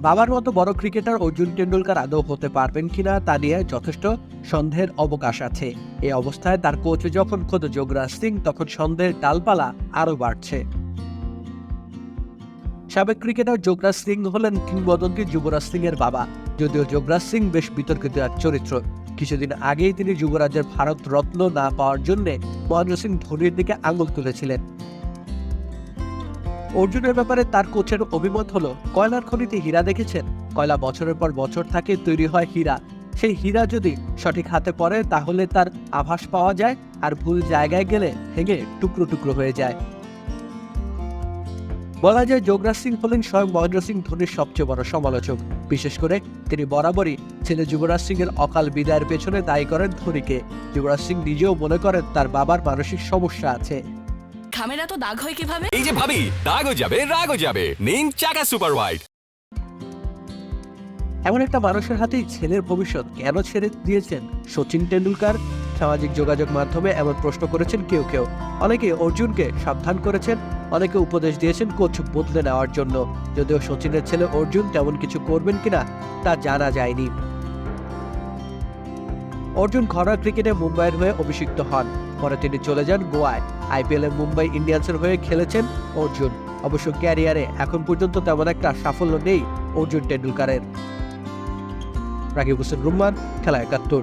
বাবার মতো বড় ক্রিকেটার অর্জুন টেন্ডুলকার আদৌ হতে পারবেন কিনা তা নিয়ে যথেষ্ট সন্দেহের অবকাশ আছে। এই অবস্থায় তার কোচ যখন খোদ যোগরাজ সিং, তখন সন্দেহের ডালপালা আরও বাড়ছে। সাবেক ক্রিকেটার যোগরাজ সিং হলেন কিংবদন্তি যুবরাজ সিং এর বাবা। যদিও যোগরাজ সিং বেশ বিতর্কিত এক চরিত্র। কিছুদিন আগেই তিনি যুবরাজের ভারত রত্ন না পাওয়ার জন্য মহেন্দ্র সিং ধোনির দিকে আঙুল তুলেছিলেন। অর্জুনের ব্যাপারে তার কোচের অভিমত হলো, কয়লার খনিতে হীরা দেখেছেন। কয়লা বছরের পর বছর থাকে, তৈরি হয় হীরা। সেই হীরা যদি সঠিক হাতে পড়ে, তাহলে তার আভাস পাওয়া যায় আর ভুল জায়গায় গেলে ভেঙে টুকরো টুকরো হয়ে যায়। বলা যায়, যোগরাজ সিং হলেন স্বয়ং মহেন্দ্র সিং ধোনির সবচেয়ে বড় সমালোচক। বিশেষ করে তিনি বরাবরই ছেলে যুবরাজ সিং এর অকাল বিদায়ের পেছনে দায়ী করেন ধোনিকে। যুবরাজ সিং নিজেও মনে করেন তার বাবার মানসিক সমস্যা আছে। খামেরা তো দাগ হয় কীভাবে? এই যে ভাবি দাগও যাবে রাগও যাবে। নিন চাকা সুপার হোয়াইট এমন একটা মানুষের হাতেই ছেলের ভবিষ্যৎ কেন ছেড়ে দিয়েছেন সচিন টেন্ডুলকার সামাজিক যোগাযোগ মাধ্যমে এমন প্রশ্ন করেছেন কেউ কেউ। অনেকে অর্জুনকে সাবধান করেছেন অনেকে উপদেশ দিয়েছেন কোচ বদলে নেওয়ার জন্য। যদিও সচিনের ছেলে অর্জুন তেমন কিছু করবেন কিনা তা জানা যায়নি। অর্জুন ঘরোয়া ক্রিকেটে মুম্বাইয়ের হয়ে অভিষিক্ত হন। পরে তিনি চলে যান গোয়ায়। আইপিএল মুম্বাই ইন্ডিয়ান্সের হয়ে খেলেছেন অর্জুন। অবশ্য ক্যারিয়ারে এখন পর্যন্ত তেমন একটা সাফল্য নেই অর্জুন টেন্ডুলকারের। রাকিব হোসেন রুম্মান, খেলা একাত্তর।